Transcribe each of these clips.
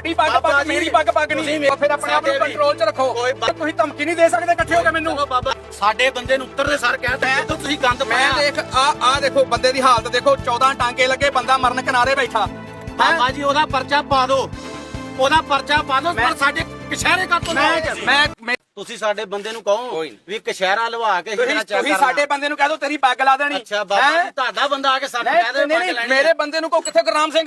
ਤੁਹਾਡੀ ਪੱਗ ਪੱਗ ਮੇਰੀ ਪੱਗ ਪੱਗ ਤੁਸੀਂ ਨਹੀਂ ਫਿਰ ਆਪਣੇ ਆਪ ਨੂੰ ਕੰਟਰੋਲ 'ਚ ਰੱਖੋ। ਤੁਸੀਂ ਧਮਕੀ ਨਹੀਂ ਦੇ ਸਕਦੇ ਇਕੱਠੇ ਹੋ ਕੇ ਮੈਨੂੰ। ਬਾਬਾ ਸਾਡੇ ਬੰਦੇ ਨੂੰ ਉੱਤਰਦੇ ਸਰ ਕਹਿ ਤਾ ਜਦੋਂ ਤੁਸੀਂ ਗੰਦ ਮੈਂ ਪਾਇਆ ਦੇਖ ਆ ਆ ਦੇਖੋ ਬੰਦੇ ਦੀ ਹਾਲਤ ਦੇਖੋ। 14 ਟਾਂਕੇ ਲੱਗੇ ਬੰਦਾ ਮਰਨ ਕਿਨਾਰੇ ਬੈਠਾ। ਬਾਬਾ ਜੀ ਉਹਦਾ ਪਰਚਾ ਪਾ ਦਿਓ। ਉਹਦਾ ਪਰਚਾ ਪਾ ਦਿਓ ਪਰ ਸਾਡੇ ਕਸ਼ਹਿਰੇ ਕਰ ਤੋਂ ਮੈਂ ਮੈਂ ਤੁਸੀਂ ਸਾਡੇ ਬੰਦੇ ਨੂੰ ਕਹੋ। ਵੀ ਕਸ਼ਹਿਰਾ ਲਵਾ ਕੇ ਹੀਰਾ ਚੈੱਕ ਤੁਸੀਂ। ਸਾਡੇ ਬੰਦੇ ਨੂੰ ਕਹਿ ਦਿਓ ਤੇਰੀ ਪੱਗ ਲਾ ਦੇਣੀ। ਅੱਛਾ ਬਾਬਾ ਤੁਹਾਡਾ ਬੰਦਾ ਆ ਕੇ ਸਾਡੇ ਕਹਿ ਦੇ ਪੱਗ ਲੈਣੀ ਮੇਰੇ ਬੰਦੇ ਨੂੰ ਕੋ ਕਿੱਥੇ ਗੁਰਨਾਮ ਸਿੰਘ?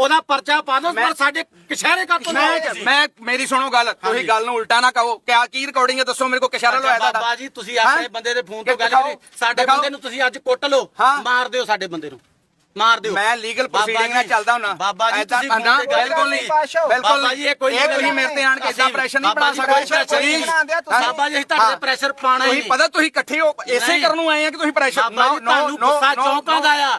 ਉਹਦਾ ਪਰਚਾ ਪਾ ਦਿਓ ਪਰ ਸਾਡੇ ਕਸ਼ਹਿਰੇ ਕਰ ਤੋਂ ਮੈਂ ਮੈਂ ਮੇਰੀ ਸੁਣੋ ਗੱਲ ਤੁਸੀਂ ਗੱਲ ਨੂੰ ਉਲਟਾ ਨਾ ਕਹੋ ਕਿਆ ਕੀ ਰਿਕਾਰਡਿੰਗ ਹੈ ਦੱਸੋ ਮੇਰੇ ਕੋ ਕਿਸ਼ਾਰਾ ਲਵਾਇਆ ਤੁਹਾਡਾ ਬਾਬਾ ਜੀ ਤੁਸੀਂ ਆਪਣੇ? ਬੰਦੇ ਦੇ ਫੋਨ ਤੋਂ ਗੱਲ ਕਰੀ ਸਾਡੇ। ਬੰਦੇ ਨੂੰ ਤੁਸੀਂ ਅੱਜ ਕੁੱਟ ਲਓ। ਮਾਰ ਦਿਓ ਸਾਡੇ ਬੰਦੇ ਨੂੰ ਮਾਰ ਦਿਓ ਮੈਂ ਲੀਗਲ ਪ੍ਰੋਸੀਡਿੰਗ ਨਾਲ ਚੱਲਦਾ ਹੁਣਾ ਬਾਬਾ ਜੀ ਤੁਸੀਂ ਨਾ ਬਿਲਕੁਲ ਨਹੀਂ। ਬਿਲਕੁਲ ਬਾਬਾ ਜੀ ਇਹ ਕੋਈ ਇਹ ਤੁਸੀਂ ਮੇਰੇ ਤੇ ਆਣ ਕੇ ਇਦਾਂ ਪ੍ਰੈਸ਼ਰ ਨਹੀਂ ਬਣਾ ਸਕਦੇ ਤੁਸੀਂ। ਬਾਬਾ ਜੀ, ਅਸੀਂ ਤੁਹਾਡੇ ਤੇ pressure ਪਾਉਣਾ ਹੀ ਤੁਸੀਂ। ਪਤਾ ਤੁਸੀਂ ਇਕੱਠੇ ਹੋ ਇਸੇ। ਕਰਨ ਨੂੰ ਆਏ ਆ ਕਿ ਤੁਸੀਂ ਪ੍ਰੈਸ਼ਰ ਜੀ ਤੁਹਾਨੂੰ ਗੁੱਸਾ ਚੌਂਕਾਂ ਦਾ ਆ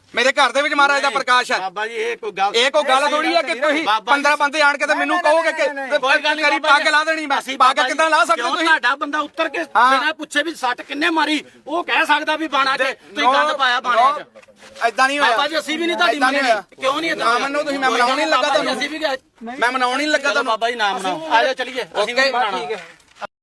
ਮੇਰੇ ਘਰ ਦੇ ਵਿੱਚ ਮਹਾਰਾਜ ਦਾ ਪ੍ਰਕਾਸ਼ ਹੈ। ਬਾਬਾ ਜੀ ਇਹ ਕੋਈ ਗੱਲ ਇਹ ਕੋਈ ਗੱਲ ਥੋੜੀ ਹੈ ਕਿ ਤੁਸੀਂ ਬਾਬਾ ਜੀ, 15 ਬੰਦੇ ਆਣ ਕੇ ਤੇ ਮੈਨੂੰ ਕਹੋਗੇ ਕਿ ਕੋਈ ਗੱਲ ਨਹੀਂ ਪੱਗ ਲਾ ਦੇਣੀ ਮੈਂ। ਅਸੀਂ ਪੱਗ ਕਿੱਦਾਂ ਲਾ ਸਕਦੇ ਤੁਸੀਂ? ਤੁਹਾਡਾ ਬੰਦਾ ਉੱਤਰ ਕੇ। ਬਿਨਾਂ ਪੁੱਛੇ ਵੀ ਸੱਟ ਕਿੰਨੇ ਮਾਰੀ ਉਹ ਕਹਿ ਸਕਦਾ ਵੀ ਬਾਣਾ ਕੇ ਤੁਸੀਂ ਗੰਦ ਪਾਇਆ ਬਾਣੇ 'ਚ। ਐਦਾਂ ਨਹੀਂ ਹੋਇਆ। ਬਾਬਾ ਜੀ ਅਸੀਂ ਵੀ ਨਹੀਂ ਤੁਹਾਡੀ ਹੋਇਆ। ਕਿਉਂ ਨਹੀਂ ਨਾ ਮੰਨੋ ਤੁਸੀਂ, ਮੈਂ ਮਨਾਉਣ ਨਹੀਂ ਲੱਗਾ ਤੁਹਾਨੂੰ। ਅਸੀਂ ਵੀ। ਮੈਂ ਮਨਾਉਣ ਨਹੀਂ ਲੱਗਾ ਤੁਹਾਨੂੰ। ਬਾਬਾ ਜੀ ਨਾਮ ਬਣਾਓ ਆ ਜਾਓ ਚਲੀਏ। ਅਸੀਂ ਵੀ ਹੈ।